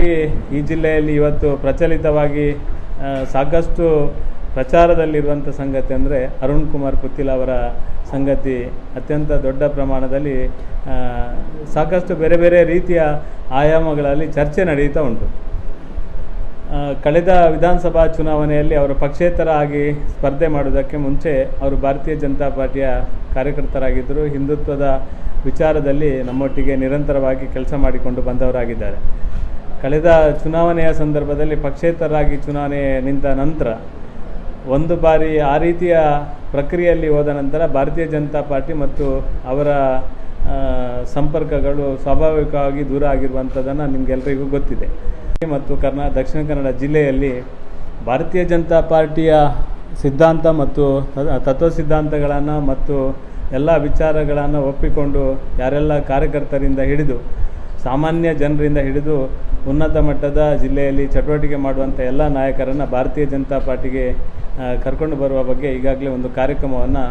ಈ ಈ ಜಿಲ್ಲೆಯಲ್ಲಿ ಇವತ್ತು ಪ್ರಚಲಿತವಾಗಿ ಸಾಕಷ್ಟು ಪ್ರಚಾರದಲ್ಲಿರುವಂಥ ಸಂಗತಿ ಅಂದರೆ ಅರುಣ್ ಕುಮಾರ್ ಪುತ್ತಿಲ್ ಅವರ ಸಂಗತಿ ಅತ್ಯಂತ ದೊಡ್ಡ ಪ್ರಮಾಣದಲ್ಲಿ ಸಾಕಷ್ಟು ಬೇರೆ ಬೇರೆ ರೀತಿಯ ಆಯಾಮಗಳಲ್ಲಿ ಚರ್ಚೆ ನಡೆಯುತ್ತಾ ಉಂಟು. ಕಳೆದ ವಿಧಾನಸಭಾ ಚುನಾವಣೆಯಲ್ಲಿ ಅವರು ಪಕ್ಷೇತರ ಆಗಿ ಸ್ಪರ್ಧೆ ಮಾಡುವುದಕ್ಕೆ ಮುಂಚೆ ಅವರು ಭಾರತೀಯ ಜನತಾ ಪಾರ್ಟಿಯ ಕಾರ್ಯಕರ್ತರಾಗಿದ್ದರು. ಹಿಂದುತ್ವದ ವಿಚಾರದಲ್ಲಿ ನಮ್ಮೊಟ್ಟಿಗೆ ನಿರಂತರವಾಗಿ ಕೆಲಸ ಮಾಡಿಕೊಂಡು ಬಂದವರಾಗಿದ್ದಾರೆ. ಕಳೆದ ಚುನಾವಣೆಯ ಸಂದರ್ಭದಲ್ಲಿ ಪಕ್ಷೇತರರಾಗಿ ಚುನಾವಣೆ ನಿಂತ ನಂತರ ಒಂದು ಬಾರಿ ಆ ರೀತಿಯ ಪ್ರಕ್ರಿಯೆಯಲ್ಲಿ ಹೋದ ನಂತರ ಭಾರತೀಯ ಜನತಾ ಪಾರ್ಟಿ ಮತ್ತು ಅವರ ಸಂಪರ್ಕಗಳು ಸ್ವಾಭಾವಿಕವಾಗಿ ದೂರ ಆಗಿರುವಂಥದ್ದನ್ನು ನಿಮಗೆಲ್ಲರಿಗೂ ಗೊತ್ತಿದೆ. ಮತ್ತು ಕರ್ನಾ, ದಕ್ಷಿಣ ಕನ್ನಡ ಜಿಲ್ಲೆಯಲ್ಲಿ ಭಾರತೀಯ ಜನತಾ ಪಾರ್ಟಿಯ ಸಿದ್ಧಾಂತ ಮತ್ತು ತತ್ವ ಸಿದ್ಧಾಂತಗಳನ್ನು ಮತ್ತು ಎಲ್ಲ ವಿಚಾರಗಳನ್ನು ಒಪ್ಪಿಕೊಂಡು ಯಾರೆಲ್ಲ ಕಾರ್ಯಕರ್ತರಿಂದ ಹಿಡಿದು, ಸಾಮಾನ್ಯ ಜನರಿಂದ ಹಿಡಿದು ಉನ್ನತ ಮಟ್ಟದ ಜಿಲ್ಲೆಯಲ್ಲಿ ಚಟುವಟಿಕೆ ಮಾಡುವಂಥ ಎಲ್ಲ ನಾಯಕರನ್ನು ಭಾರತೀಯ ಜನತಾ ಪಾರ್ಟಿಗೆ ಕರ್ಕೊಂಡು ಬರುವ ಬಗ್ಗೆ ಈಗಾಗಲೇ ಒಂದು ಕಾರ್ಯಕ್ರಮವನ್ನು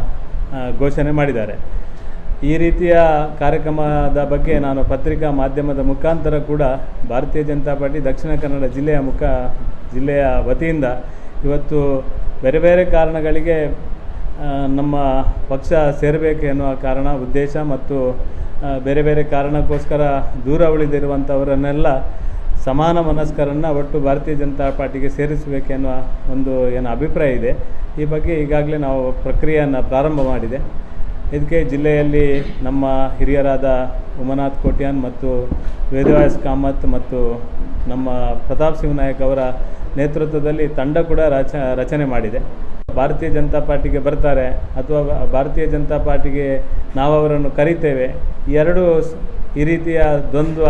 ಘೋಷಣೆ ಮಾಡಿದ್ದಾರೆ. ಈ ರೀತಿಯ ಕಾರ್ಯಕ್ರಮದ ಬಗ್ಗೆ ನಾನು ಪತ್ರಿಕಾ ಮಾಧ್ಯಮದ ಮುಖಾಂತರ ಕೂಡ ಭಾರತೀಯ ಜನತಾ ಪಾರ್ಟಿ ದಕ್ಷಿಣ ಕನ್ನಡ ಜಿಲ್ಲೆಯ ಮುಖ, ಜಿಲ್ಲೆಯ ವತಿಯಿಂದ ಇವತ್ತು ಬೇರೆ ಬೇರೆ ಕಾರಣಗಳಿಗೆ ನಮ್ಮ ಪಕ್ಷ ಸೇರಬೇಕು ಎನ್ನುವ ಕಾರಣ, ಉದ್ದೇಶ ಮತ್ತು ಬೇರೆ ಬೇರೆ ಕಾರಣಕ್ಕೋಸ್ಕರ ದೂರ ಉಳಿದಿರುವಂಥವರನ್ನೆಲ್ಲ ಸಮಾನ ಮನಸ್ಕರನ್ನು ಒಟ್ಟು ಭಾರತೀಯ ಜನತಾ ಪಾರ್ಟಿಗೆ ಸೇರಿಸಬೇಕೆನ್ನುವ ಒಂದು ಏನು ಅಭಿಪ್ರಾಯ ಇದೆ. ಈ ಬಗ್ಗೆ ಈಗಾಗಲೇ ನಾವು ಪ್ರಕ್ರಿಯೆಯನ್ನು ಪ್ರಾರಂಭ ಮಾಡಿದೆ. ಇದಕ್ಕೆ ಜಿಲ್ಲೆಯಲ್ಲಿ ನಮ್ಮ ಹಿರಿಯರಾದ ಉಮನಾಥ್ ಕೋಟ್ಯಾನ್ ಮತ್ತು ವೇದವಾಯಸ್ ಕಾಮತ್ ಮತ್ತು ನಮ್ಮ ಪ್ರತಾಪ್ ಸಿಂಹ ನಾಯಕ್ ಅವರ ನೇತೃತ್ವದಲ್ಲಿ ತಂಡ ಕೂಡ ರಚ, ರಚನೆ ಮಾಡಿದೆ. ಭಾರತೀಯ ಜನತಾ ಪಾರ್ಟಿಗೆ ಬರ್ತಾರೆ ಅಥವಾ ಭಾರತೀಯ ಜನತಾ ಪಾರ್ಟಿಗೆ ನಾವು ಅವರನ್ನು ಕರಿತೇವೆ. ಎರಡು ಈ ರೀತಿಯ ದ್ವಂದ್ವ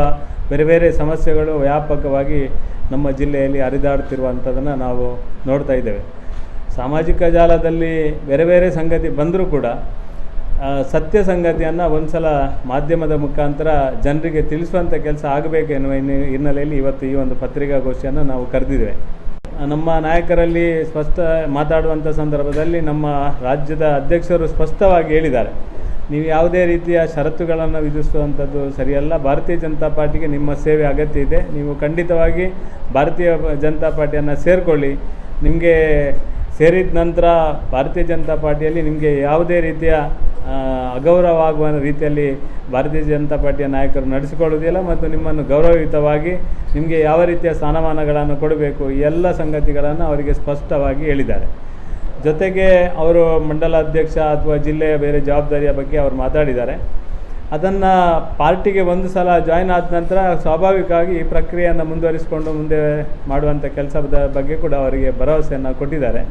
ಬೇರೆ ಬೇರೆ ಸಮಸ್ಯೆಗಳು ವ್ಯಾಪಕವಾಗಿ ನಮ್ಮ ಜಿಲ್ಲೆಯಲ್ಲಿ ಹರಿದಾಡ್ತಿರುವಂಥದ್ದನ್ನು ನಾವು ನೋಡ್ತಾ ಇದ್ದೇವೆ. ಸಾಮಾಜಿಕ ಜಾಲದಲ್ಲಿ ಬೇರೆ ಬೇರೆ ಸಂಗತಿ ಬಂದರೂ ಕೂಡ ಸತ್ಯ ಸಂಗತಿಯನ್ನು ಒಂದು ಸಲ ಮಾಧ್ಯಮದ ಮುಖಾಂತರ ಜನರಿಗೆ ತಿಳಿಸುವಂಥ ಕೆಲಸ ಆಗಬೇಕು ಎನ್ನುವ ಹಿನ್ನೆ- ಹಿನ್ನೆಲೆಯಲ್ಲಿ ಇವತ್ತು ಈ ಒಂದು ಪತ್ರಿಕಾಗೋಷ್ಠಿಯನ್ನು ನಾವು ಕರೆದಿದ್ದೇವೆ. ನಮ್ಮ ನಾಯಕರಲ್ಲಿ ಸ್ಪಷ್ಟ ಮಾತಾಡುವಂಥ ಸಂದರ್ಭದಲ್ಲಿ ನಮ್ಮ ರಾಜ್ಯದ ಅಧ್ಯಕ್ಷರು ಸ್ಪಷ್ಟವಾಗಿ ಹೇಳಿದ್ದಾರೆ. ನೀವು ಯಾವುದೇ ರೀತಿಯ ಷರತ್ತುಗಳನ್ನು ವಿಧಿಸುವಂಥದ್ದು ಸರಿಯಲ್ಲ. ಭಾರತೀಯ ಜನತಾ ಪಾರ್ಟಿಗೆ ನಿಮ್ಮ ಸೇವೆ ಅಗತ್ಯ ಇದೆ. ನೀವು ಖಂಡಿತವಾಗಿ ಭಾರತೀಯ ಜನತಾ ಪಾರ್ಟಿಯನ್ನು ಸೇರಿಕೊಳ್ಳಿ. ನಿಮಗೆ ಸೇರಿದ ನಂತರ ಭಾರತೀಯ ಜನತಾ ಪಾರ್ಟಿಯಲ್ಲಿ ನಿಮಗೆ ಯಾವುದೇ ರೀತಿಯ ಅಗೌರವ ಆಗುವ ರೀತಿಯಲ್ಲಿ ಭಾರತೀಯ ಜನತಾ ಪಾರ್ಟಿಯ ನಾಯಕರು ನಡೆಸಿಕೊಳ್ಳುವುದಿಲ್ಲ ಮತ್ತು ನಿಮ್ಮನ್ನು ಗೌರವಯುತವಾಗಿ ನಿಮಗೆ ಯಾವ ರೀತಿಯ ಸ್ಥಾನಮಾನಗಳನ್ನು ಕೊಡಬೇಕು ಎಲ್ಲ ಸಂಗತಿಗಳನ್ನು ಅವರಿಗೆ ಸ್ಪಷ್ಟವಾಗಿ ಹೇಳಿದ್ದಾರೆ. ಜೊತೆಗೆ ಅವರು ಮಂಡಲ ಅಧ್ಯಕ್ಷ ಅಥವಾ ಜಿಲ್ಲೆಯ ಬೇರೆ ಜವಾಬ್ದಾರಿಯ ಬಗ್ಗೆ ಅವರು ಮಾತಾಡಿದ್ದಾರೆ. ಅದನ್ನು ಪಾರ್ಟಿಗೆ ಒಂದು ಸಲ ಜಾಯ್ನ್ ಆದ ನಂತರ ಸ್ವಾಭಾವಿಕವಾಗಿ ಈ ಪ್ರಕ್ರಿಯೆಯನ್ನು ಮುಂದುವರಿಸಿಕೊಂಡು ಮುಂದೆ ಮಾಡುವಂಥ ಕೆಲಸದ ಬಗ್ಗೆ ಕೂಡ ಅವರಿಗೆ ಭರವಸೆಯನ್ನು ಕೊಟ್ಟಿದ್ದಾರೆ.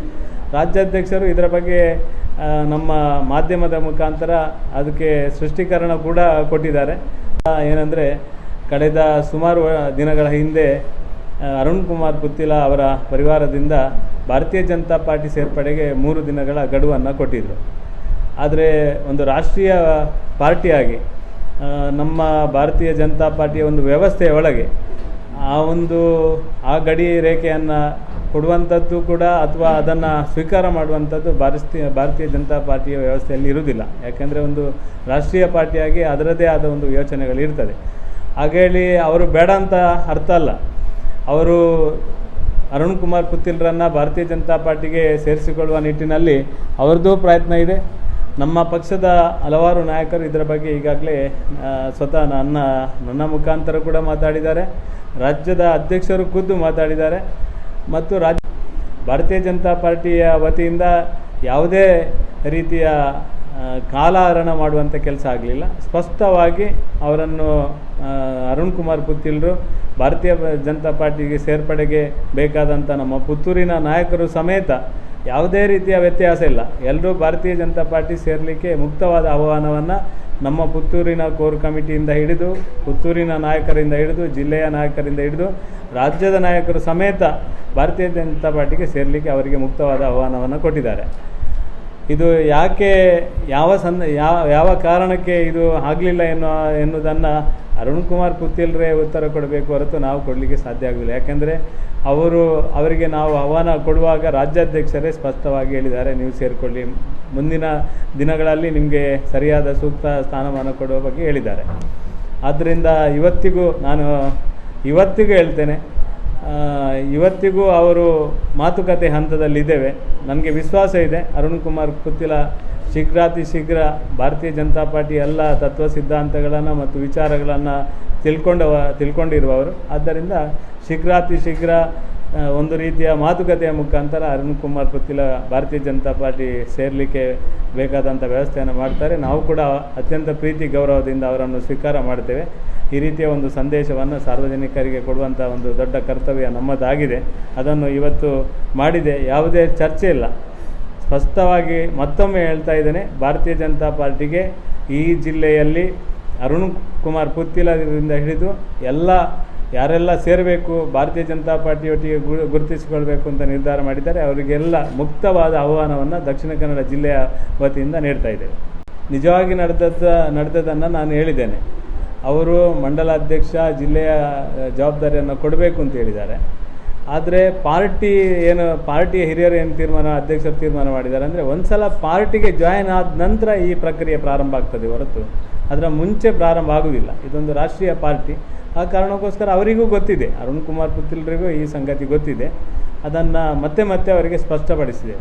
ರಾಜ್ಯಾಧ್ಯಕ್ಷರು ಇದರ ಬಗ್ಗೆ ನಮ್ಮ ಮಾಧ್ಯಮದ ಮುಖಾಂತರ ಅದಕ್ಕೆ ಸೃಷ್ಟೀಕರಣ ಕೂಡ ಕೊಟ್ಟಿದ್ದಾರೆ. ಏನಂದರೆ ಕಳೆದ ಸುಮಾರು ದಿನಗಳ ಹಿಂದೆ ಅರುಣ್ ಕುಮಾರ್ ಪುತ್ತಿಲ ಅವರ ಪರಿವಾರದಿಂದ ಭಾರತೀಯ ಜನತಾ ಪಾರ್ಟಿ ಸೇರ್ಪಡೆಗೆ ಮೂರು ದಿನಗಳ ಗಡುವನ್ನು ಕೊಟ್ಟಿದ್ದರು ಆದರೆ ಒಂದು ರಾಷ್ಟ್ರೀಯ ಪಾರ್ಟಿಯಾಗಿ ನಮ್ಮ ಭಾರತೀಯ ಜನತಾ ಪಾರ್ಟಿಯ ಒಂದು ವ್ಯವಸ್ಥೆಯ ಒಳಗೆ ಆ ಒಂದು, ಆ ಗಡಿ ರೇಖೆಯನ್ನು ಕೊಡುವಂಥದ್ದು ಕೂಡ ಅಥವಾ ಅದನ್ನು ಸ್ವೀಕಾರ ಮಾಡುವಂಥದ್ದು ಭಾರತೀಯ ಭಾರತೀಯ ಜನತಾ ಪಾರ್ಟಿಯ ವ್ಯವಸ್ಥೆಯಲ್ಲಿ ಇರುವುದಿಲ್ಲ. ಯಾಕೆಂದರೆ ಒಂದು ರಾಷ್ಟ್ರೀಯ ಪಾರ್ಟಿಯಾಗಿ ಅದರದೇ ಆದ ಒಂದು ಯೋಚನೆಗಳು ಇರ್ತದೆ. ಹಾಗೇಳಿ ಅವರು ಬೇಡ ಅಂತ ಅರ್ಥ ಅಲ್ಲ. ಅವರು ಅರುಣ್ ಕುಮಾರ್ ಪುತ್ತಿಲ್ರನ್ನು ಭಾರತೀಯ ಜನತಾ ಪಾರ್ಟಿಗೆ ಸೇರಿಸಿಕೊಳ್ಳುವ ನಿಟ್ಟಿನಲ್ಲಿ ಅವರದ್ದು ಪ್ರಯತ್ನ ಇದೆ. ನಮ್ಮ ಪಕ್ಷದ ಹಲವಾರು ನಾಯಕರು ಇದರ ಬಗ್ಗೆ ಈಗಾಗಲೇ ಸ್ವತಃ ನನ್ನ ನನ್ನ ಮುಖಾಂತರ ಕೂಡ ಮಾತಾಡಿದ್ದಾರೆ. ರಾಜ್ಯದ ಅಧ್ಯಕ್ಷರು ಖುದ್ದು ಮಾತಾಡಿದ್ದಾರೆ. ಮತ್ತು ರಾಜ್ಯ ಭಾರತೀಯ ಜನತಾ ಪಾರ್ಟಿಯ ವತಿಯಿಂದ ಯಾವುದೇ ರೀತಿಯ ಕಾಲಹರಣ ಮಾಡುವಂಥ ಕೆಲಸ ಆಗಲಿಲ್ಲ. ಸ್ಪಷ್ಟವಾಗಿ ಅವರನ್ನು ಅರುಣ್ ಕುಮಾರ್ ಪುತ್ತಿಲ್ರು ಭಾರತೀಯ ಜನತಾ ಪಾರ್ಟಿಗೆ ಸೇರ್ಪಡೆಗೆ ಬೇಕಾದಂಥ ನಮ್ಮ ಪುತ್ತೂರಿನ ನಾಯಕರು ಸಮೇತ ಯಾವುದೇ ರೀತಿಯ ವ್ಯತ್ಯಾಸ ಇಲ್ಲ. ಎಲ್ಲರೂ ಭಾರತೀಯ ಜನತಾ ಪಾರ್ಟಿ ಸೇರಲಿಕ್ಕೆ ಮುಕ್ತವಾದ ಆಹ್ವಾನವನ್ನು ನಮ್ಮ ಪುತ್ತೂರಿನ ಕೋರ್ ಕಮಿಟಿಯಿಂದ ಹಿಡಿದು, ಪುತ್ತೂರಿನ ನಾಯಕರಿಂದ ಹಿಡಿದು, ಜಿಲ್ಲೆಯ ನಾಯಕರಿಂದ ಹಿಡಿದು, ರಾಜ್ಯದ ನಾಯಕರು ಸಮೇತ ಭಾರತೀಯ ಜನತಾ ಪಾರ್ಟಿಗೆ ಸೇರಲಿಕ್ಕೆ ಅವರಿಗೆ ಮುಕ್ತವಾದ ಆಹ್ವಾನವನ್ನು ಕೊಟ್ಟಿದ್ದಾರೆ. ಇದು ಯಾಕೆ ಯಾವ ಸಂದ, ಯಾವ ಯಾವ ಕಾರಣಕ್ಕೆ ಇದು ಆಗಲಿಲ್ಲ ಎನ್ನುವ, ಎನ್ನುವುದನ್ನು ಅರುಣ್ ಕುಮಾರ್ ಪುತ್ತಿಲ್ರೇ ಉತ್ತರ ಕೊಡಬೇಕು ಹೊರತು ನಾವು ಕೊಡಲಿಕ್ಕೆ ಸಾಧ್ಯ ಆಗಲಿಲ್ಲ. ಯಾಕೆಂದರೆ ಅವರು, ಅವರಿಗೆ ನಾವು ಆಹ್ವಾನ ಕೊಡುವಾಗ ರಾಜ್ಯಾಧ್ಯಕ್ಷರೇ ಸ್ಪಷ್ಟವಾಗಿ ಹೇಳಿದ್ದಾರೆ, ನೀವು ಸೇರಿಕೊಳ್ಳಿ. ಮುಂದಿನ ದಿನಗಳಲ್ಲಿ ನಿಮಗೆ ಸರಿಯಾದ ಸೂಕ್ತ ಸ್ಥಾನಮಾನ ಕೊಡುವ ಬಗ್ಗೆ ಹೇಳಿದ್ದಾರೆ. ಆದ್ದರಿಂದ ಇವತ್ತಿಗೂ ನಾನು, ಇವತ್ತಿಗೂ ಹೇಳ್ತೇನೆ ಇವತ್ತಿಗೂ ಅವರು ಮಾತುಕತೆ ಹಂತದಲ್ಲಿದ್ದೇವೆ. ನನಗೆ ವಿಶ್ವಾಸ ಇದೆ. ಅರುಣ್ ಕುಮಾರ್ ಕುತ್ತಿಲ ಶೀಘ್ರಾತಿ ಶೀಘ್ರ ಭಾರತೀಯ ಜನತಾ ಪಾರ್ಟಿ ಎಲ್ಲ ತತ್ವ ಸಿದ್ಧಾಂತಗಳನ್ನು ಮತ್ತು ವಿಚಾರಗಳನ್ನು ತಿಳ್ಕೊಂಡವ, ತಿಳ್ಕೊಂಡಿರುವವರು. ಆದ್ದರಿಂದ ಶೀಘ್ರಾತಿ ಶೀಘ್ರ ಒಂದು ರೀತಿಯ ಮಾತುಕತೆಯ ಮುಖಾಂತರ ಅರುಣ್ ಕುಮಾರ್ ಪುತ್ತಿಲ ಭಾರತೀಯ ಜನತಾ ಪಾರ್ಟಿ ಸೇರಲಿಕ್ಕೆ ಬೇಕಾದಂಥ ವ್ಯವಸ್ಥೆಯನ್ನು ಮಾಡ್ತಾರೆ. ನಾವು ಕೂಡ ಅತ್ಯಂತ ಪ್ರೀತಿ, ಗೌರವದಿಂದ ಅವರನ್ನು ಸ್ವೀಕಾರ ಮಾಡ್ತೇವೆ. ಈ ರೀತಿಯ ಒಂದು ಸಂದೇಶವನ್ನು ಸಾರ್ವಜನಿಕರಿಗೆ ಕೊಡುವಂಥ ಒಂದು ದೊಡ್ಡ ಕರ್ತವ್ಯ ನಮ್ಮದಾಗಿದೆ. ಅದನ್ನು ಇವತ್ತು ಮಾಡಿದೆ. ಯಾವುದೇ ಚರ್ಚೆ ಇಲ್ಲ. ಸ್ಪಷ್ಟವಾಗಿ ಮತ್ತೊಮ್ಮೆ ಹೇಳ್ತಾ ಇದ್ದೇನೆ, ಭಾರತೀಯ ಜನತಾ ಪಾರ್ಟಿಗೆ ಈ ಜಿಲ್ಲೆಯಲ್ಲಿ ಅರುಣ್ ಕುಮಾರ್ ಪುತ್ತಿಲದಿಂದ ಹಿಡಿದು ಎಲ್ಲ ಯಾರೆಲ್ಲ ಸೇರಬೇಕು, ಭಾರತೀಯ ಜನತಾ ಪಾರ್ಟಿಯೊಟ್ಟಿಗೆ ಗುರುತಿಸಿಕೊಳ್ಬೇಕು ಅಂತ ನಿರ್ಧಾರ ಮಾಡಿದ್ದಾರೆ, ಅವರಿಗೆಲ್ಲ ಮುಕ್ತವಾದ ಆಹ್ವಾನವನ್ನು ದಕ್ಷಿಣ ಕನ್ನಡ ಜಿಲ್ಲೆಯ ವತಿಯಿಂದ ನೀಡ್ತಾ ಇದ್ದೇವೆ. ನಿಜವಾಗಿ ನಡೆದದ್ದ ನಡೆದದನ್ನು ನಾನು ಹೇಳಿದ್ದೇನೆ. ಅವರು ಮಂಡಲಾಧ್ಯಕ್ಷ, ಜಿಲ್ಲೆಯ ಜವಾಬ್ದಾರಿಯನ್ನು ಕೊಡಬೇಕು ಅಂತ ಹೇಳಿದ್ದಾರೆ. ಆದರೆ ಪಾರ್ಟಿ ಏನು, ಪಾರ್ಟಿಯ ಹಿರಿಯರು ಏನು ತೀರ್ಮಾನ, ಅಧ್ಯಕ್ಷರು ತೀರ್ಮಾನ ಮಾಡಿದ್ದಾರೆ ಅಂದರೆ ಒಂದು ಸಲ ಪಾರ್ಟಿಗೆ ಜಾಯಿನ್ ಆದ ನಂತರ ಈ ಪ್ರಕ್ರಿಯೆ ಪ್ರಾರಂಭ ಆಗ್ತದೆ ಹೊರತು. ಅದರ ಮುಂಚೆ ಪ್ರಾರಂಭ ಆಗುವುದಿಲ್ಲ. ಇದೊಂದು ರಾಷ್ಟ್ರೀಯ ಪಾರ್ಟಿ. ಆ ಕಾರಣಕ್ಕೋಸ್ಕರ ಅವರಿಗೂ ಗೊತ್ತಿದೆ. ಅರುಣ್ ಕುಮಾರ್ ಪುತ್ತಿಲ್ರಿಗೂ ಈ ಸಂಗತಿ ಗೊತ್ತಿದೆ. ಅದನ್ನು ಮತ್ತೆ ಮತ್ತೆ ಅವರಿಗೆ ಸ್ಪಷ್ಟಪಡಿಸಿದೆ.